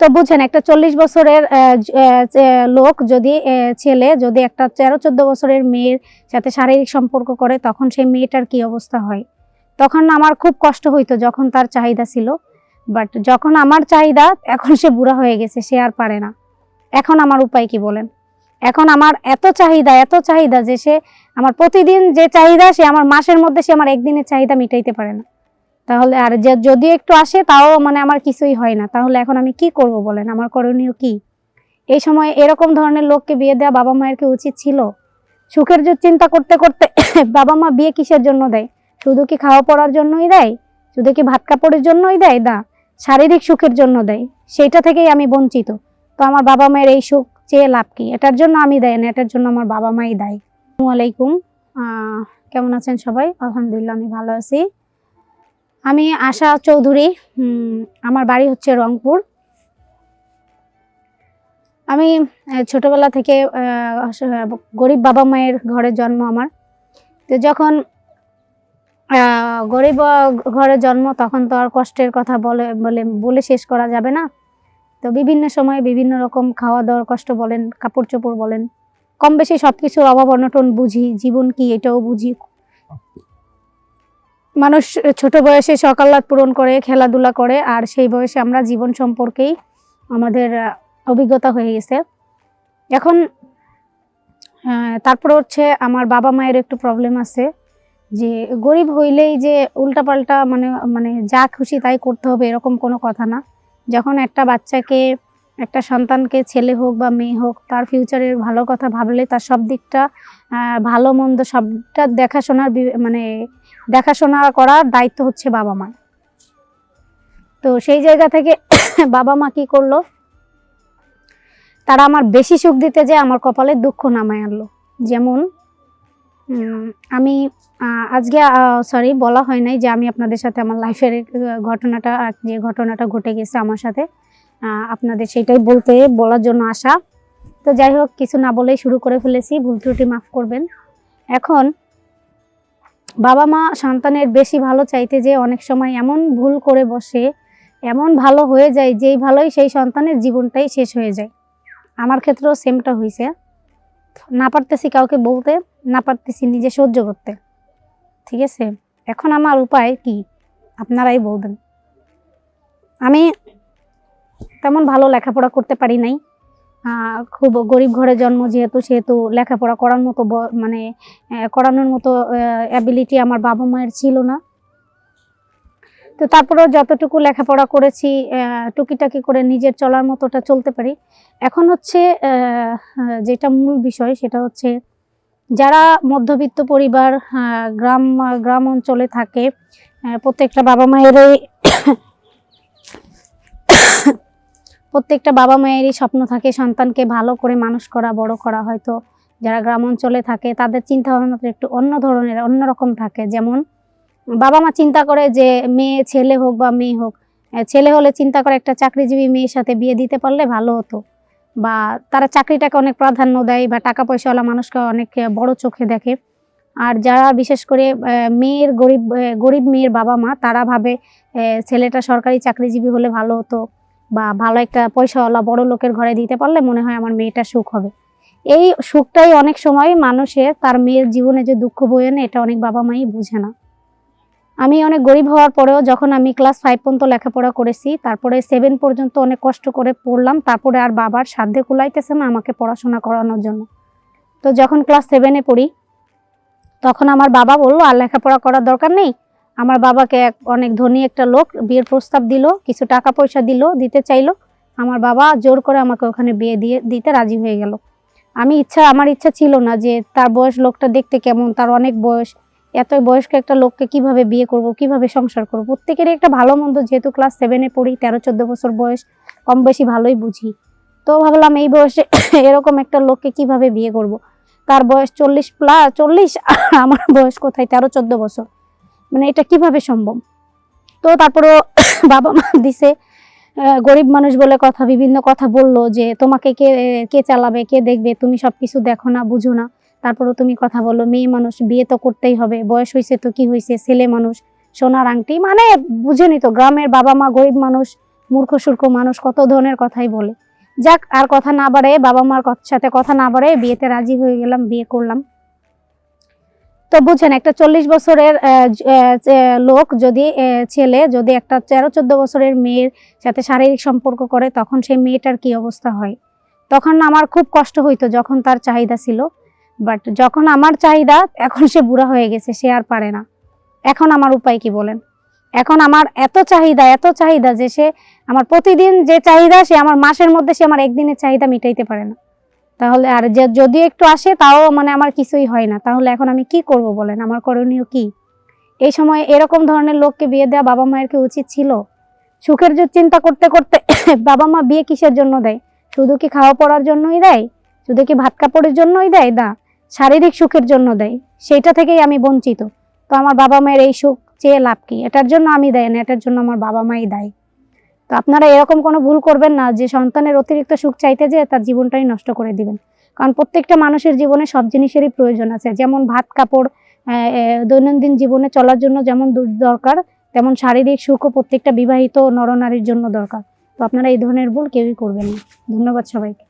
তো বুঝেন, একটা চল্লিশ বছরের লোক যদি ছেলে যদি একটা তেরো চোদ্দ বছরের মেয়ের সাথে শারীরিক সম্পর্ক করে, তখন সেই মেয়েটার কি অবস্থা হয়? তখন আমার খুব কষ্ট হইতো যখন তার চাহিদা ছিল। বাট যখন আমার চাহিদা, এখন সে বুড়া হয়ে গেছে, সে আর পারে না। এখন আমার উপায় কি বলেন? এখন আমার এত চাহিদা এত চাহিদা যে সে, আমার প্রতিদিন যে চাহিদা, সে আমার মাসের মধ্যে সে আমার একদিনের চাহিদা মিটাইতে পারে না। তাহলে আর যদি একটু আসে, তাও মানে আমার কিছুই হয় না। তাহলে এখন আমি কি করব বলেন? আমার করণীয় কি? এই সময় এরকম ধরনের লোককে বিয়ে দেওয়া বাবা মায়ের কি উচিত ছিল? সুখের যে চিন্তা করতে করতে বাবা মা বিয়ে কিসের জন্য দেয়? শুধু কি খাওয়া পড়ার জন্যই দেয়? শুধু কি ভাত কাপড়ের জন্যই দেয়? না, শারীরিক সুখের জন্য দেয়। সেইটা থেকেই আমি বঞ্চিত। তো আমার বাবা মায়ের এই সুখ চেয়ে লাভ কি? এটার জন্য আমি দেয় না, এটার জন্য আমার বাবা মাই দায়ী। আসসালামু আলাইকুম। কেমন আছেন সবাই? আলহামদুলিল্লাহ, আমি ভালো আছি। আমি আশা চৌধুরী আমার বাড়ি হচ্ছে রংপুর। আমি ছোটবেলা থেকে গরিব বাবা মায়ের ঘরে জন্ম আমার। তো যখন গরিব ঘরে জন্ম, তখন তো আর কষ্টের কথা বলে বলে বলে শেষ করা যাবে না। তো বিভিন্ন সময়ে বিভিন্ন রকম খাওয়া দাওয়ার কষ্ট বলেন, কাপড় চোপড় বলেন। কম বেশি সব কিছুর অভাব অনটন বুঝি, জীবন কি এটাও বুঝি মানুষ ছোট বয়সে সকালাত পূরণ করে, খেলাধুলা করে, আর সেই বয়সে আমরা জীবন সম্পর্কেই আমাদের অভিজ্ঞতা হয়ে গেছে। এখন তারপর হচ্ছে আমার বাবা মায়ের একটু প্রবলেম আছে যে গরিব হইলেই যে উল্টাপাল্টা মানে মানে যা খুশি তাই করতে হবে এরকম কোনো কথা না। যখন একটা বাচ্চাকে একটা সন্তানকে ছেলে হোক বা মেয়ে হোক, তার ফিউচারের ভালো কথা ভাবলে তার সব দিকটা ভালো মন্দ সবটা দেখাশোনার মানে দেখাশোনা করার দায়িত্ব হচ্ছে বাবা মা তো সেই জায়গা থেকে বাবা মা কি করল? তারা আমার বেশি সুখ দিতে যে আমার কপালে দুঃখ নামায় আনলো। যেমন আমি আজকে সরি বলা হয় নাই যে আমি আপনাদের সাথে আমার লাইফের ঘটনাটা, যে ঘটনাটা ঘটে গেছে আমার সাথে। আপনাদের সেটাই বলতে, বলার জন্য আসা তো যাই হোক, কিছু না বলেই শুরু করে ফেলেছি, ভুল ত্রুটি মাফ করবেন। এখন, বাবা মা সন্তানের বেশি ভালো চাইতে যে অনেক সময় এমন ভুল করে বসে, এমন ভালো হয়ে যায়, যেই ভালোই সেই সন্তানের জীবনটাই শেষ হয়ে যায়। আমার ক্ষেত্রেও সেমটা হয়েছে না পারতেছি কাউকে বলতে, না পারতেছি নিজে সহ্য করতে। ঠিক আছে? এখন আমার উপায় কি? আপনারাই বলবেন। আমি তেমন ভালো লেখাপড়া করতে পারি নাই। খুব গরিব ঘরে জন্ম যেহেতু, সেহেতু লেখাপড়া করার মতো মানে করানোর মতো অ্যাবিলিটি আমার বাবা মায়ের ছিল না। তো তারপরেও যতটুকু লেখাপড়া করেছি টুকিটাকি করে নিজের চলার মতোটা চলতে পারি। এখন হচ্ছে যেটা মূল বিষয় সেটা হচ্ছে, যারা মধ্যবিত্ত পরিবার গ্রাম গ্রাম অঞ্চলে থাকে প্রত্যেকটা বাবা মায়েরই প্রত্যেকটা বাবা মায়েরই স্বপ্ন থাকে সন্তানকে ভালো করে মানুষ করা, বড় করা। হয়তো যারা গ্রাম অঞ্চলে থাকে, তাদের চিন্তা ভাবনাটা একটু অন্য ধরনের অন্যরকম থাকে। যেমন, বাবা মা চিন্তা করে যে মেয়ে, ছেলে হোক বা মেয়ে হোক ছেলে হলে চিন্তা করে একটা চাকরিজীবী মেয়ের সাথে বিয়ে দিতে পারলে ভালো হতো। বা তারা চাকরিটাকে অনেক প্রাধান্য দেয় বা টাকা পয়সাওয়ালা মানুষকে অনেক বড় চোখে দেখে। আর যারা বিশেষ করে মেয়ের গরিব গরিব মেয়ের বাবা মা, তারা ভাবে ছেলেটা সরকারি চাকরিজীবী হলে ভালো হতো। বা ভালো একটা পয়সাওয়ালা বড় লোকের ঘরে দিতে পারলে মনে হয় আমার মেয়েটা সুখ হবে। এই সুখটাই অনেক সময় মানুষের তার মেয়ের জীবনে যে দুঃখ বয়ে আনে, এটা অনেক বাবা মাই বুঝে না। আমি অনেক গরিব হওয়ার পরেও যখন আমি ক্লাস ফাইভ পর্যন্ত লেখাপড়া করেছি, তারপরে সেভেন পর্যন্ত অনেক কষ্ট করে পড়লাম, তারপরে আর বাবার সাধ্যে কুলাইতেছে না আমাকে পড়াশোনা করানোর জন্য। তো যখন ক্লাস সেভেনে পড়ি, তখন আমার বাবা বলল, আর লেখাপড়া করার দরকার নেই? আমার বাবাকে এক অনেক ধনী একটা লোক বিয়ের প্রস্তাব দিল, কিছু টাকা পয়সা দিল, দিতে চাইলো। আমার বাবা জোর করে আমাকে ওখানে বিয়ে দিয়ে, দিতে রাজি হয়ে গেল। আমি ইচ্ছা, আমার ইচ্ছা ছিল না যে তার বয়স লোকটা দেখতে কেমন, তার অনেক বয়স এত বয়স্ক একটা লোককে কীভাবে বিয়ে করব, কীভাবে সংসার করব? প্রত্যেকেরই একটা ভালো মন্দ, যেহেতু ক্লাস সেভেনে পড়ি, তেরো, চোদ্দ বছর বয়স, কম বেশি ভালোই বুঝি। তো ভাবলাম এই বয়সে এরকম একটা লোককে কীভাবে বিয়ে করব? তার বয়স চল্লিশ প্লাস চল্লিশ, আমার বয়স কোথায়? তেরো, চোদ্দ বছর। মানে এটা কীভাবে সম্ভব? তো তারপরেও বাবা মা দিছে গরিব মানুষ বলে কথা, বিভিন্ন কথা বলল যে, তোমাকে কে কে চালাবে, কে দেখবে? তুমি সব কিছু দেখো না, বুঝো না। তারপরেও তুমি কথা বলো মেয়ে মানুষ, বিয়ে তো করতেই হবে। বয়স হয়েছে তো কি হয়েছে ছেলে মানুষ, সোনার আংটি? মানে বুঝেনি তো, গ্রামের বাবা মা গরিব মানুষ, মূর্খ, সূর্খ মানুষ কত ধরনের কথাই বলে। যাক, আর কথা না বাড়ে বাবা মার সাথে কথা না বাড়ে বিয়েতে রাজি হয়ে গেলাম, বিয়ে করলাম। তো বুঝেন, একটা চল্লিশ বছরের লোক যদি ছেলে যদি একটা তেরো চোদ্দ বছরের মেয়ের সাথে শারীরিক সম্পর্ক করে, তখন সেই মেয়েটার কি অবস্থা হয়? তখন আমার খুব কষ্ট হইতো যখন তার চাহিদা ছিল। বাট যখন আমার চাহিদা, এখন সে বুড়া হয়ে গেছে, সে আর পারে না। এখন আমার উপায় কি বলেন? এখন আমার এত চাহিদা এত চাহিদা যে সে, আমার প্রতিদিন যে চাহিদা, সে আমার মাসের মধ্যে সে আমার একদিনের চাহিদা মিটাইতে পারে না। তাহলে আর যে যদি একটু আসে, তাও মানে আমার কিছুই হয় না। তাহলে এখন আমি কি করব বলেন? আমার করণীয় কি? এই সময় এরকম ধরনের লোককে বিয়ে দেওয়া বাবা মায়ের কি উচিত ছিল? সুখের যে চিন্তা করতে করতে বাবা মা বিয়ে কিসের জন্য দেয়? শুধু কি খাওয়া পড়ার জন্যই দেয়? শুধু কি ভাত কাপড়ের জন্যই দেয়? না, শারীরিক সুখের জন্য দেয়। সেইটা থেকেই আমি বঞ্চিত। তো আমার বাবা মায়ের এই সুখ চেয়ে লাভ কি? এটার জন্য আমি দেয় না, এটার জন্য আমার বাবা মাই দায়ী। তো আপনারা এরকম কোনো ভুল করবেন না, যে সন্তানের অতিরিক্ত সুখ চাইতে যে তার জীবনটাই নষ্ট করে দিবেন। কারণ প্রত্যেকটা মানুষের জীবনে সব জিনিসেরই প্রয়োজন আছে। যেমন ভাত, কাপড় দৈনন্দিন জীবনে চলার জন্য যেমন দরকার, তেমন শারীরিক সুখও প্রত্যেকটা বিবাহিত নরনারীর জন্য দরকার। তো আপনারা এই ধরনের ভুল কেউই করবেন না। ধন্যবাদ সবাইকে।